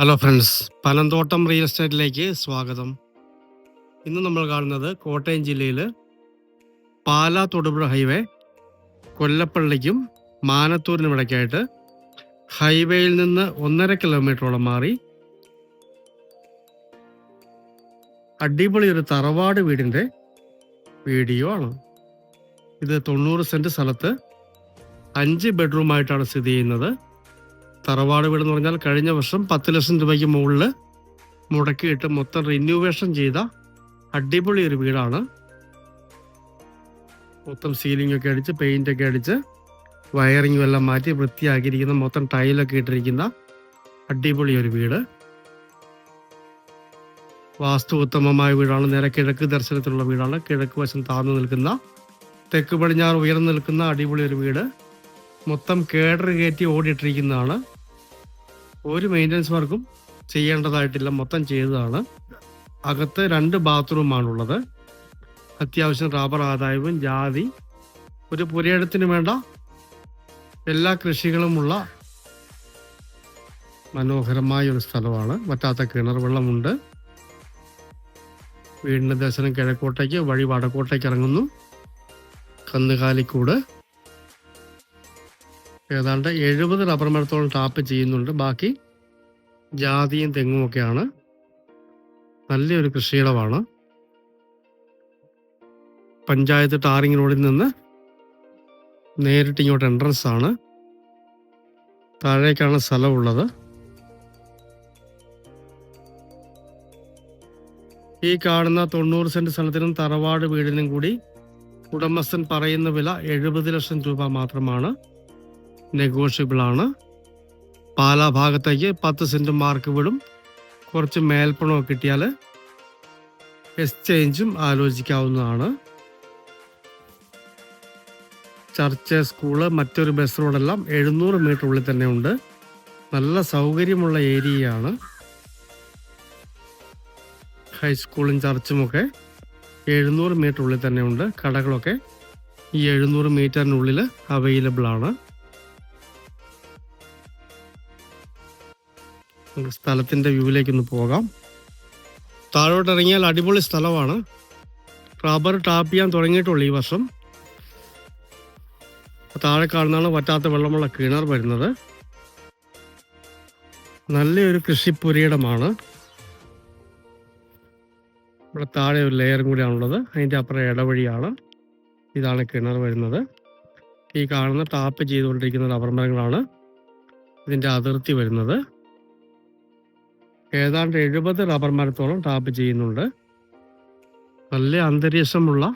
Hello friends Panamthottam real എസ്റ്റേറ്റിലേക്ക് സ്വാഗതം. ഇന്ന് നമ്മൾ കാണുന്നത് കോട്ടയം ജില്ലയിൽ പാലാ തൊടുപുഴ ഹൈവേ കൊല്ലപ്പള്ളിക്കും മാനത്തൂരിനും ഇടയ്ക്കായിട്ട് ഹൈവേയിൽ നിന്ന് ഒന്നര കിലോമീറ്ററോളം മാറി അടിപൊളി ഒരു തറവാട് വീടിന്റെ വീഡിയോ ആണ്. ഇത് തൊണ്ണൂറ് സെന്റ് സ്ഥലത്ത് അഞ്ച് ബെഡ്റൂമായിട്ടാണ് സ്ഥിതി ചെയ്യുന്നത്. തറവാട് വീട് എന്ന് പറഞ്ഞാൽ കഴിഞ്ഞ വർഷം പത്ത് ലക്ഷം രൂപയ്ക്ക് മുകളിൽ മുടക്കിയിട്ട് മൊത്തം റിന്യൂവേഷൻ ചെയ്ത അടിപൊളി ഒരു വീടാണ്. മൊത്തം സീലിംഗ് ഒക്കെ അടിച്ച് പെയിന്റ് ഒക്കെ അടിച്ച് വയറിങ്ങും എല്ലാം മാറ്റി വൃത്തിയാക്കിയിരിക്കുന്ന മൊത്തം ടൈലൊക്കെ ഇട്ടിരിക്കുന്ന അടിപൊളി ഒരു വീട്. വാസ്തു ഉത്തമമായ വീടാണ്. നേരെ കിഴക്ക് ദർശനത്തിലുള്ള വീടാണ്. കിഴക്ക് വശം താഴ്ന്നു നിൽക്കുന്ന തെക്ക് പടിഞ്ഞാറ് ഉയർന്നു നിൽക്കുന്ന അടിപൊളി ഒരു വീട്. മൊത്തം കേഡർ കയറ്റി ഓടിയിട്ടിരിക്കുന്നതാണ്. ഒരു മെയിന്റനൻസ് വർക്കും ചെയ്യേണ്ടതായിട്ടില്ല. മൊത്തം ചെയ്തതാണ്. അകത്ത് രണ്ട് ബാത്റൂമാണുള്ളത്. അത്യാവശ്യം റബ്ബർ ആദായവും ജാതി. ഒരു പുരയിടത്തിന് വേണ്ട എല്ലാ കൃഷികളുമുള്ള മനോഹരമായ ഒരു സ്ഥലമാണ്. വറ്റാത്ത കിണർ വെള്ളമുണ്ട്. വീടിന്റെ ദർശനം കിഴക്കോട്ടേക്ക് വഴി വടക്കോട്ടേക്ക് ഇറങ്ങുന്നു. കന്നുകാലിക്കൂട്. ഏതാണ്ട് എഴുപത് റബ്ബർ മരത്തോളം ടാപ്പ് ചെയ്യുന്നുണ്ട്. ബാക്കി ജാതിയും തെങ്ങും ഒക്കെയാണ്. നല്ലൊരു കൃഷിയിടമാണ്. പഞ്ചായത്ത് ടാറിംഗ് റോഡിൽ നിന്ന് നേരിട്ട് ഇങ്ങോട്ട് എൻട്രൻസ് ആണ്. താഴേക്കാണ് സ്ഥലമുള്ളത്. ഈ കാണുന്ന തൊണ്ണൂറ് സെന്റ് സ്ഥലത്തിനും തറവാട് വീടിനും കൂടി ഉടമസ്ഥൻ പറയുന്ന വില എഴുപത് ലക്ഷം രൂപ മാത്രമാണ്. നെഗോഷ്യബിൾ ആണ്. പാലാ ഭാഗത്തേക്ക് പത്ത് സെന്റ് മാർക്ക് വിടും. കുറച്ച് മേൽപ്പണമൊക്കെ കിട്ടിയാൽ എക്സ്ചേഞ്ചും ആലോചിക്കാവുന്നതാണ്. ചർച്ച് സ്കൂൾ മറ്റൊരു ബസ് റോഡെല്ലാം എഴുന്നൂറ് മീറ്റർ ഉള്ളിൽ തന്നെ ഉണ്ട്. നല്ല സൗകര്യമുള്ള ഏരിയയാണ്. ഹൈസ്കൂളും ചർച്ചുമൊക്കെ എഴുന്നൂറ് മീറ്റർ ഉള്ളിൽ തന്നെ ഉണ്ട്. കടകളൊക്കെ ഈ എഴുന്നൂറ് മീറ്ററിനുള്ളിൽ അവൈലബിൾ ആണ്. നമുക്ക് സ്ഥലത്തിന്റെ വ്യൂവിലേക്ക് ഒന്ന് പോകാം. താഴോട്ട് ഇറങ്ങിയാൽ അടിപൊളി സ്ഥലമാണ്. റബ്ബർ ടാപ്പ് ചെയ്യാൻ തുടങ്ങിയിട്ടുള്ളൂ ഈ വർഷം. താഴെ കാണുന്നതാണ് വറ്റാത്ത വെള്ളമുള്ള കിണർ വരുന്നത്. നല്ലൊരു കൃഷിപ്പുരയിടമാണ്. ഇവിടെ താഴെ ഒരു ലെയറും കൂടിയാണുള്ളത്. അതിന്റെ അപ്പുറം ഇടവഴിയാണ് ഇതാണ് കിണർ വരുന്നത്. ഈ കാണുന്ന ടാപ്പ് ചെയ്തുകൊണ്ടിരിക്കുന്ന റബ്ബർ മരങ്ങളാണ് ഇതിന്റെ അതിർത്തി വരുന്നത്. ഏതാണ്ട് എഴുപത് റബ്ബർ മരത്തോളം ടാപ്പ് ചെയ്യുന്നുണ്ട്. നല്ല അന്തരീക്ഷമുള്ള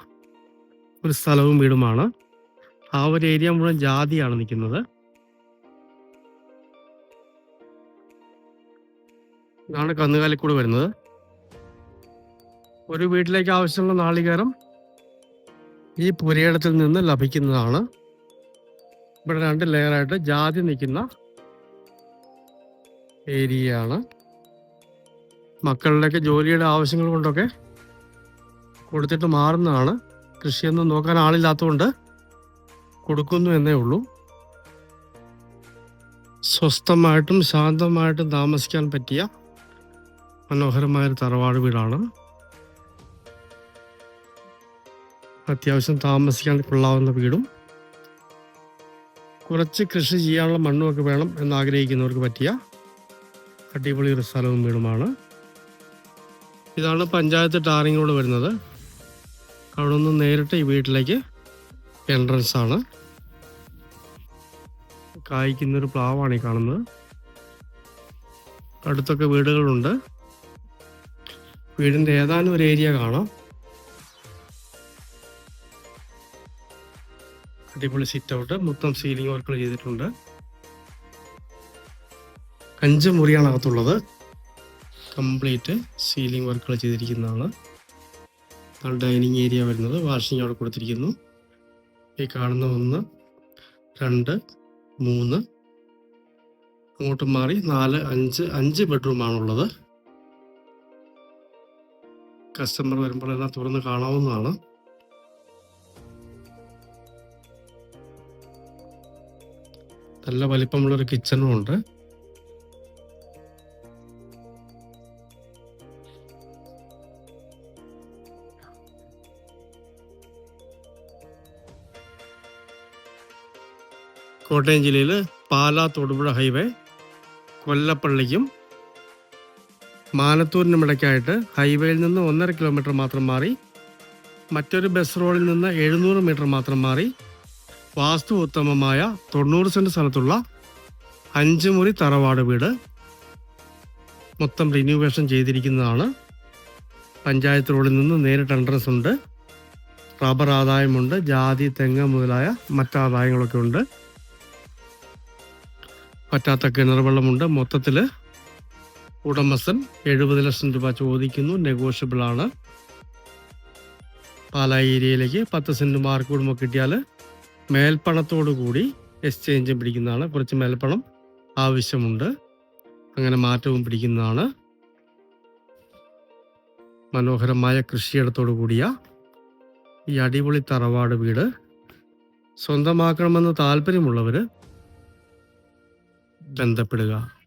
ഒരു സ്ഥലവും വീടുമാണ്. ആ ഒരു ഏരിയ മുഴുവൻ ജാതിയാണ് നിൽക്കുന്നത്. ഇതാണ് കന്നുകാലിക്കൂട് വരുന്നത്. ഒരു വീട്ടിലേക്ക് ആവശ്യമുള്ള നാളികേരം ഈ പുരയിടത്തിൽ നിന്ന് ലഭിക്കുന്നതാണ്. ഇവിടെ രണ്ട് ലെയറായിട്ട് ജാതി നിൽക്കുന്ന ഏരിയയാണ്. മക്കളുടെയൊക്കെ ജോലിയുടെ ആവശ്യങ്ങൾ കൊണ്ടൊക്കെ കൊടുത്തിട്ട് മാറുന്നതാണ്. കൃഷിയൊന്നും നോക്കാൻ ആളില്ലാത്തതുകൊണ്ട് കൊടുക്കുന്നു എന്നേ ഉള്ളൂ. സ്വസ്ഥമായിട്ടും ശാന്തമായിട്ടും താമസിക്കാൻ പറ്റിയ മനോഹരമായൊരു തറവാട് വീടാണ്. അത്യാവശ്യം താമസിക്കാൻ കൊള്ളാവുന്ന വീടും. കുറച്ച് കൃഷി ചെയ്യാനുള്ള മണ്ണുമൊക്കെ വേണം എന്നാഗ്രഹിക്കുന്നവർക്ക് പറ്റിയ അടിപൊളി ഒരു സ്ഥലവും വീടുമാണ്. ഇതാണ് പഞ്ചായത്ത് ടാറിംഗ് റോഡ് വരുന്നത്. അവിടെ നിന്ന് നേരിട്ട് ഈ വീട്ടിലേക്ക് എൻട്രൻസ് ആണ്. കായ്ക്കുന്നൊരു പ്ലാവാണ് ഈ കാണുന്നത്. അടുത്തൊക്കെ വീടുകളുണ്ട്. വീടിന്റെ ഏതാനും ഒരു ഏരിയ കാണാം. അടിപൊളി സിറ്റ് ഔട്ട് മൊത്തം സീലിംഗ് വർക്കുകൾ ചെയ്തിട്ടുണ്ട്. അഞ്ച് മുറിയാണ് അകത്തുള്ളത്. കംപ്ലീറ്റ് സീലിംഗ് വർക്കുകൾ ചെയ്തിരിക്കുന്നതാണ്. ഡൈനിങ് ഏരിയ വരുന്നത്. വാഷിംഗ് അവിടെ കൊടുത്തിരിക്കുന്നു. ഈ കാണുന്ന ഒന്ന് രണ്ട് മൂന്ന് അങ്ങോട്ട് മാറി നാല് അഞ്ച് അഞ്ച് ബെഡ്റൂമാണുള്ളത് കസ്റ്റമർ വരുമ്പോൾ എല്ലാം തുറന്ന് കാണാവുന്നതാണ്. നല്ല വലിപ്പമുള്ളൊരു കിച്ചണും ഉണ്ട്. കോട്ടയം ജില്ലയിൽ പാലാ തൊടുപുഴ ഹൈവേ കൊല്ലപ്പള്ളിക്കും മാനത്തൂരിനും ഇടയ്ക്കായിട്ട് ഹൈവേയിൽ നിന്ന് ഒന്നര കിലോമീറ്റർ മാത്രം മാറി മറ്റൊരു ബസ് റോഡിൽ നിന്ന് എഴുന്നൂറ് മീറ്റർ മാത്രം മാറി വാസ്തു ഉത്തമമായ തൊണ്ണൂറ് സെന്റ് സ്ഥലത്തുള്ള അഞ്ച് മുറി തറവാട് വീട് മൊത്തം റിന്യൂവേഷൻ ചെയ്തിരിക്കുന്നതാണ്. പഞ്ചായത്ത് റോഡിൽ നിന്ന് നേരിട്ട് എൻട്രൻസ് ഉണ്ട്. റബ്ബർ ആദായമുണ്ട്. ജാതി തെങ്ങ് മുതലായ മറ്റാദായങ്ങളൊക്കെ ഉണ്ട്. പറ്റാത്ത കിണർ വെള്ളമുണ്ട്. മൊത്തത്തിൽ ഉടമസ്ഥൻ എഴുപത് ലക്ഷം രൂപ ചോദിക്കുന്നു. നെഗോഷ്യബിൾ ആണ്. പാലാ ഏരിയയിലേക്ക് പത്ത് സെന്റ് മാർക്ക് കൂടുമ്പോൾ കിട്ടിയാൽ മേൽപ്പണത്തോടു കൂടി എക്സ്ചേഞ്ചും പിടിക്കുന്നതാണ്. കുറച്ച് മേൽപ്പണം ആവശ്യമുണ്ട്. അങ്ങനെ മാറ്റവും പിടിക്കുന്നതാണ്. മനോഹരമായ കൃഷിയിടത്തോടു കൂടിയ ഈ അടിപൊളി തറവാട് വീട് സ്വന്തമാക്കണമെന്ന് താല്പര്യമുള്ളവർ ബന്ധപ്പെടുക.